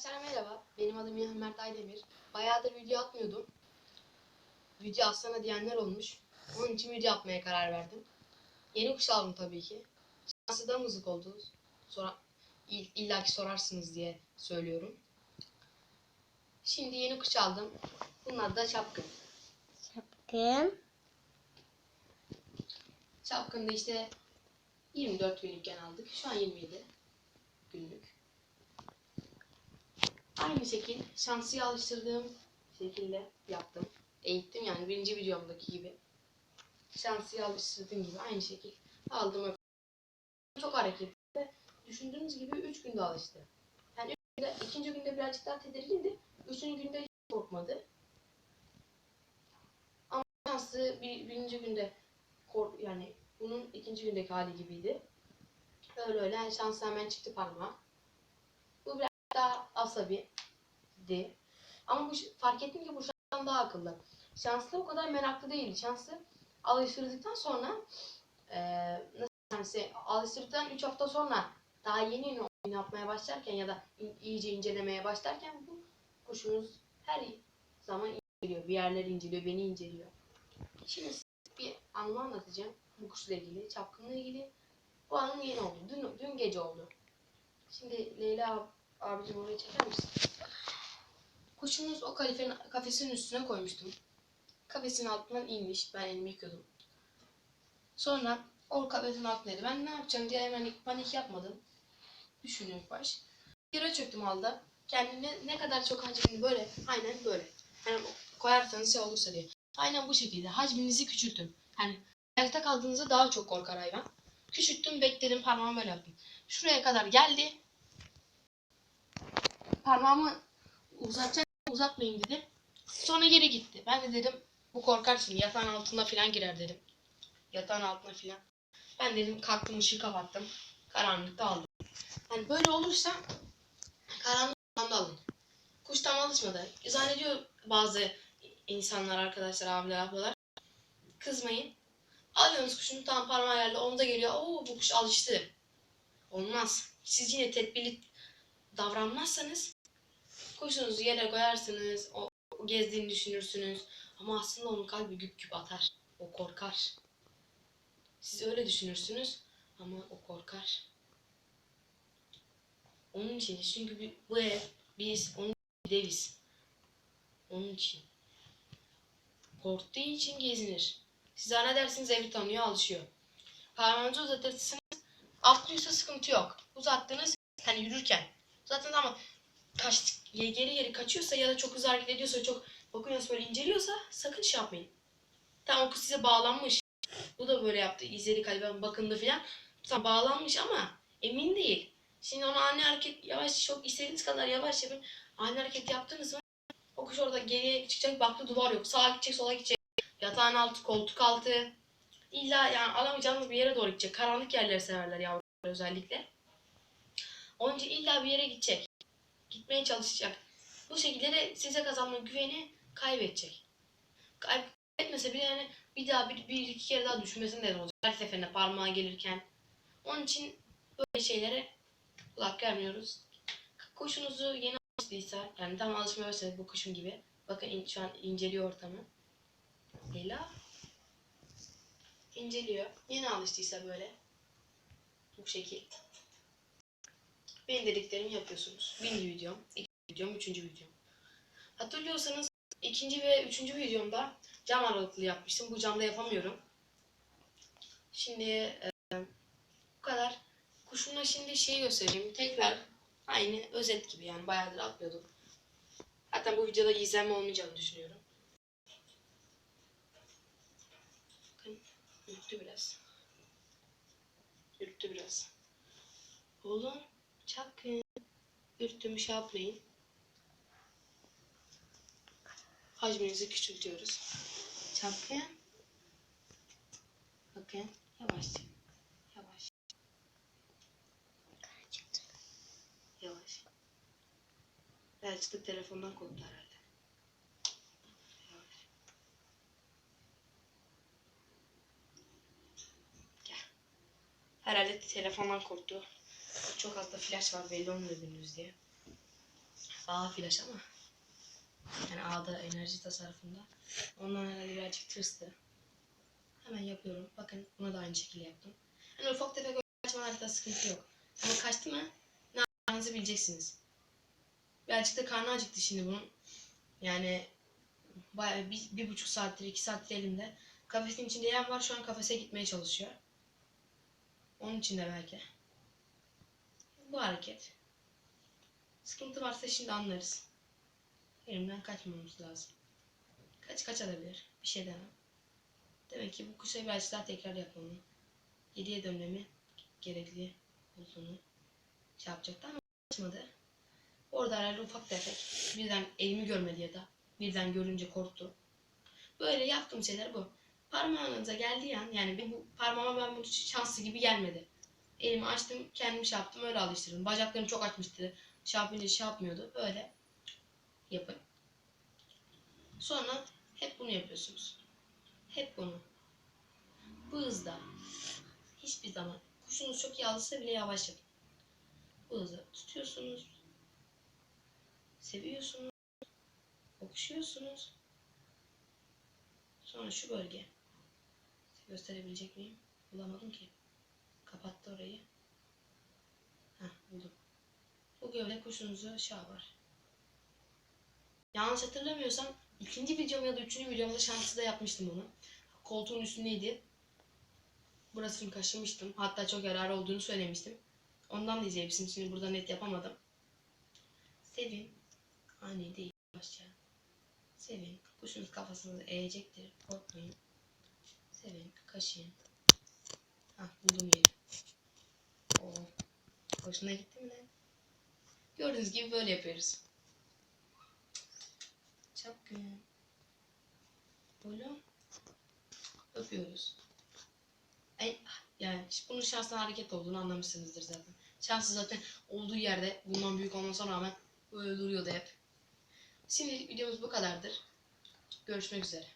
Arkadaşlar merhaba. Benim adım Yahan Mert Aydemir. Bayağıdır video atmıyordum. Video atsana diyenler olmuş. Onun için video atmaya karar verdim. Yeni kuş aldım tabii ki. Şansı da mızık oldu. Sonra ill- illaki sorarsınız diye söylüyorum. Şimdi yeni kuş aldım. Bunun adı da Çapkın. Çapkın. Çapkın da işte 24 günlükken aldık. Şu an 27 Aynı şekil şansı alıştırdığım şekilde yaptım. Eğittim yani birinci videomdaki gibi. Şansı alıştırdığım gibi aynı şekil aldım. Çok hareketli. Düşündüğünüz gibi 3 günde alıştı. Yani üç günde, ikinci günde birazcık daha tedirgindi. Üçüncü günde hiç korkmadı. Ama şansı bir, birinci günde kork yani bunun ikinci gündeki hali gibiydi. Öyle öyle yani şansı hemen çıktı parmağa. Daha asabiydi. Ama bu fark ettim ki bu şanstan daha akıllı. Şanslı o kadar meraklı değil. Şanslı alıştırdıktan sonra eee nasıl şansı alıştırdıktan 3 hafta sonra daha yeni yeni oyun yapmaya başlarken ya da in- iyice incelemeye başlarken bu kuşumuz her zaman inceliyor. Bir yerleri inceliyor, beni inceliyor. Şimdi size bir anımı anlatacağım. Bu kuşla ilgili, çapkınla ilgili. Bu anım yeni oldu. Dün, dün gece oldu. Şimdi Leyla abicim oraya çeker misin? Kuşumuz o kalifenin, kafesin üstüne koymuştum. Kafesin altından inmiş. Ben elimi yıkıyordum. Sonra o kafesin altındaydı. Ben ne yapacağım diye hemen panik yapmadım. Düşünüyorum baş. Yere çöktüm alda. Kendini ne kadar çok hacmini böyle, aynen böyle. Yani koyarsanız şey olursa diye. Aynen bu şekilde. Hacminizi küçültün. Yani ayakta kaldığınızda daha çok korkar hayvan. Küçülttüm, bekledim, parmağımı böyle yaptım. Şuraya kadar geldi. Parmağımı uzatacak, uzatmayayım dedim. Sonra geri gitti. Ben de dedim bu korkar şimdi yatağın altına falan girer dedim. Yatağın altına falan. Ben dedim kalktım ışığı kapattım. Karanlıkta aldım. Yani böyle olursa karanlık alanda alın. Kuş tam alışmadı. Zannediyor bazı insanlar, arkadaşlar, abiler, ablalar. Kızmayın. Alıyorsunuz kuşun tam parmağıyla omza geliyor. Oo bu kuş alıştı. Olmaz. Siz yine tedbirli davranmazsanız kuşunuzu yere koyarsınız. O, gezdiğini düşünürsünüz. Ama aslında onun kalbi güp güp atar. O korkar. Siz öyle düşünürsünüz ama o korkar. Onun için çünkü bu ev biz onun deviz. Onun için. Korktuğu için gezinir. Siz zannedersiniz evi tanıyor, alışıyor. Parmağınızı uzatırsınız, atlıyorsa sıkıntı yok. Uzattınız, hani yürürken. Zaten ama kaç, geri geri kaçıyorsa ya da çok hızlı hareket ediyorsa, çok bakıyorsunuz böyle inceliyorsa sakın şey yapmayın. Tamam o kız size bağlanmış. Bu da böyle yaptı. İzledi kalben bakındı filan. Tamam bağlanmış ama emin değil. Şimdi ona ani hareket yavaş çok istediğiniz kadar yavaş yapın. Ani hareket yaptınız mı o kuş orada geriye çıkacak baktı duvar yok. Sağa gidecek sola gidecek. Yatağın altı koltuk altı. İlla yani alamayacağınız bir yere doğru gidecek. Karanlık yerleri severler yavrular özellikle. Onun için illa bir yere gidecek. Gitmeye çalışacak. Bu şekilde de size kazanma güveni kaybedecek. Kaybetmese bile yani bir daha bir, bir iki kere daha düşünmesine neden olacak. Her seferinde parmağa gelirken. Onun için böyle şeylere kulak vermiyoruz. Kuşunuzu yeni alıştıysa yani tam başladı bu kuşum gibi. Bakın in- şu an inceliyor ortamı. Leyla inceliyor. Yeni alıştıysa böyle bu şekil. Benim dediklerimi yapıyorsunuz. Birinci videom, ikinci videom, üçüncü videom. Hatırlıyorsanız ikinci ve üçüncü videomda cam aralıklı yapmıştım. Bu camda yapamıyorum. Şimdi e, bu kadar. Kuşumla şimdi şeyi göstereyim. Tekrar aynı özet gibi yani bayağıdır atmıyordum. Hatta bu videoda izlenme olmayacağını düşünüyorum. Bakın ürktü biraz. Ürktü biraz. Oğlum çapkın. Ürktüm şey yapmayın. Hacminizi küçültüyoruz. Çapkın. Bakın yavaşça. Yavaş. Yavaş. Belki de telefondan korktu herhalde. Yavaş. Gel. Herhalde telefondan korktu. Çok az da flash var belli olmuyor diye. A flash ama. Yani A'da enerji tasarrufunda. Ondan herhalde birazcık tırstı. Hemen yapıyorum. Bakın buna da aynı şekilde yaptım. Hani ufak tefek kaçmalarda sıkıntı yok. Ama kaçtı mı ne yapacağınızı bileceksiniz. Birazcık da karnı acıktı şimdi bunun. Yani bayağı bir, bir buçuk saattir, iki saattir elimde. Kafesin içinde yem var. Şu an kafese gitmeye çalışıyor. Onun için de belki. Bu hareket. Sıkıntı varsa şimdi anlarız. Elimden kaçmamamız lazım. Kaç kaç alabilir? Bir şey demem. Demek ki bu kuşa birazcık daha tekrar yapmamı. 7'ye dönmemi gerekli olduğunu şey yapacaktı ama kaçmadı. Orada herhalde ufak tefek. Birden elimi görmedi ya da birden görünce korktu. Böyle yaptığım şeyler bu. Parmağınıza geldiği an yani bu parmağıma ben bu şanslı gibi gelmedi. Elimi açtım kendimi şey yaptım öyle alıştırdım. Bacaklarım çok açmıştı. Şey yapınca şey yapmıyordu. Öyle yapın. Sonra hep bunu yapıyorsunuz. Hep bunu. Bu hızda hiçbir zaman kuşunuz çok alırsa bile yavaş yapın. Bu hızda tutuyorsunuz. Seviyorsunuz. Okşuyorsunuz. Sonra şu bölge. Gösterebilecek miyim? Bulamadım ki. Kapattı orayı. Heh buldum. Bu gövde kuşunuzu şey var. Yanlış hatırlamıyorsam ikinci videom ya da üçüncü videomda şanslı da yapmıştım onu. Koltuğun üstündeydi. Burasını kaşımıştım. Hatta çok yararı olduğunu söylemiştim. Ondan da izleyebilirsiniz. Şimdi burada net yapamadım. Sevin. Ani değil. Başça. Sevin. Kuşunuz kafasını eğecektir. Korkmayın. Sevin. Kaşıyın. Hah buldum yeri. Oo. Hoşuna gitti mi lan? Gördüğünüz gibi böyle yapıyoruz. Çapkın. Böyle öpüyoruz. Ay, yani bunun şanslı hareket olduğunu anlamışsınızdır zaten. Şansı zaten olduğu yerde bundan büyük olmasına rağmen böyle duruyordu hep. Şimdi videomuz bu kadardır. Görüşmek üzere.